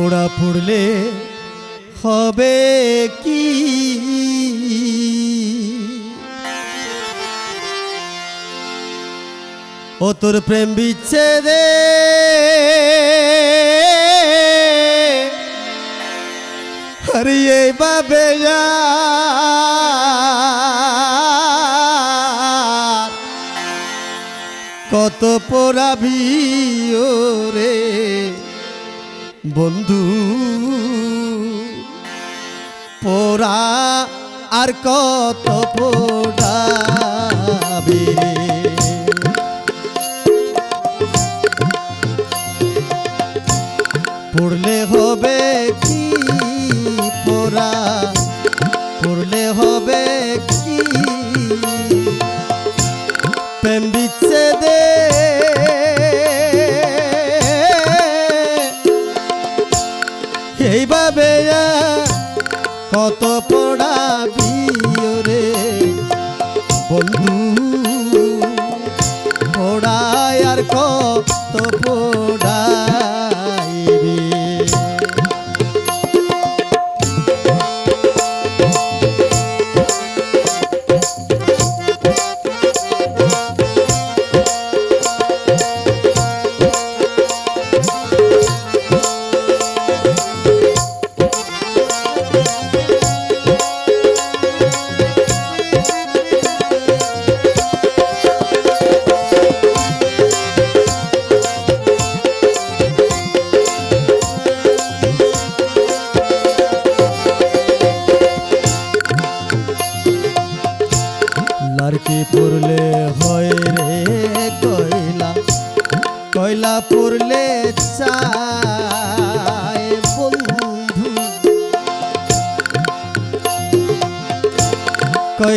পোড়া পড়লে হবে কি? ও তোর প্রেম বিচ্ছেদে। হারিয়ে বাবে কত পোড়াবি রে। বন্ধু পোড়া আর কত পোড়াবি এইভাবে কত পড়াবি রে বন্ধু। পড়ায় আর কত পড়াইবি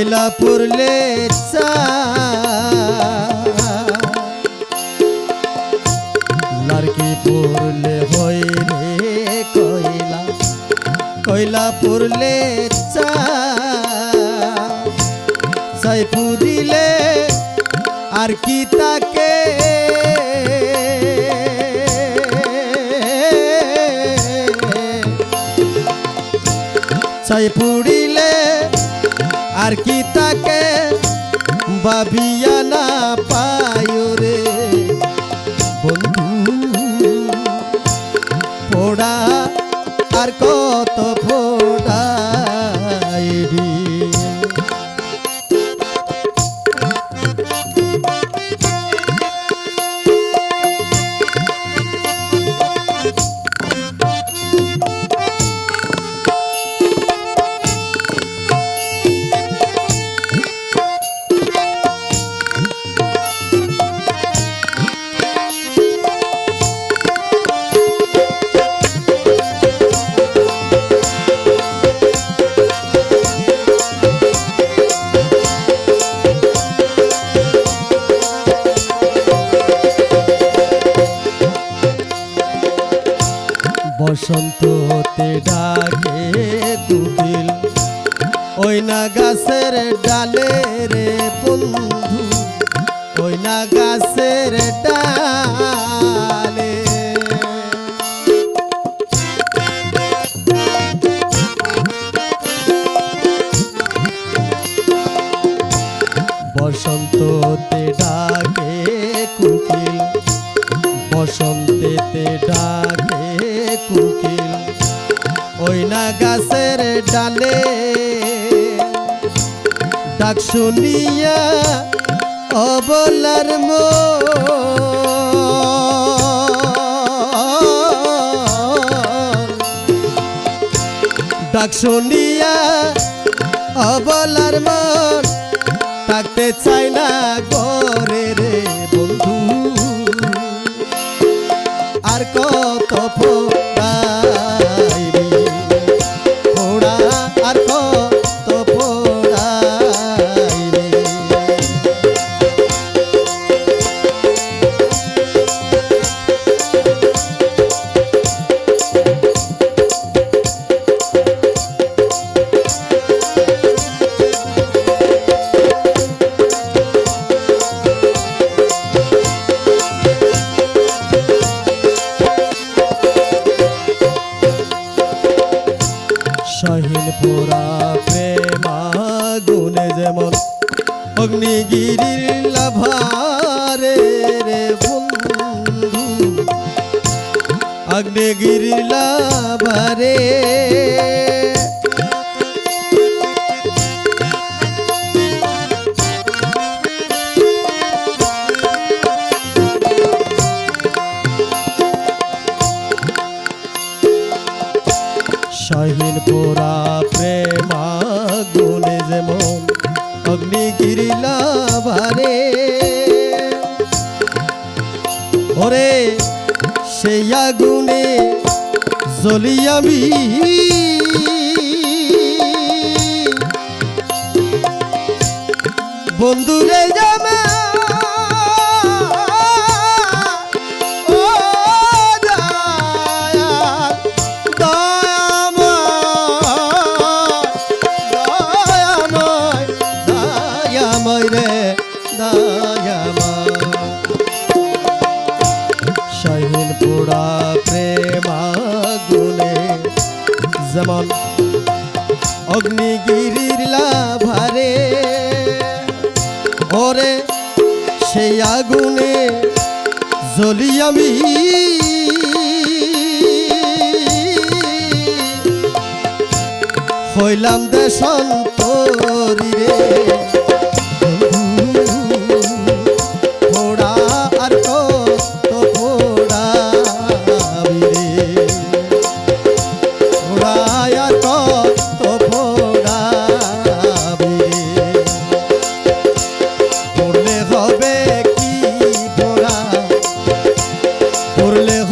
কয়লা পড়লে লারকি পড়লে হয় রে পুরিলে আর কি তাকে? চাই আর কি তাকে বাবিয়া না পায় রে? বন্ধু পোড়া আর কত ফোড়াইবি বসন্ত হতে ডাকে দুদিল ওই না গাছের ডালে রে বন্ধু ওই না গাছের ডাকে কুকিল ওই না গাছের ডালে। ডাক শুনিয়া অবলার মন। ডাক শুনিয়া অবলার কত অগ্নিগিরির লাভারে রে বন্ধু। অগ্নিগিরির লাভারে। শাহিন পোড়া প্রেমা অগ্নিগিরিলা ভারে। ওরে সেই আগুনে জ্বলি আমি বন্ধুরে অগ্নিগিরির লাভারে। ওরে সেই আগুনে জ্বলি আমি। হইলাম দেশন্তরী রে। করলে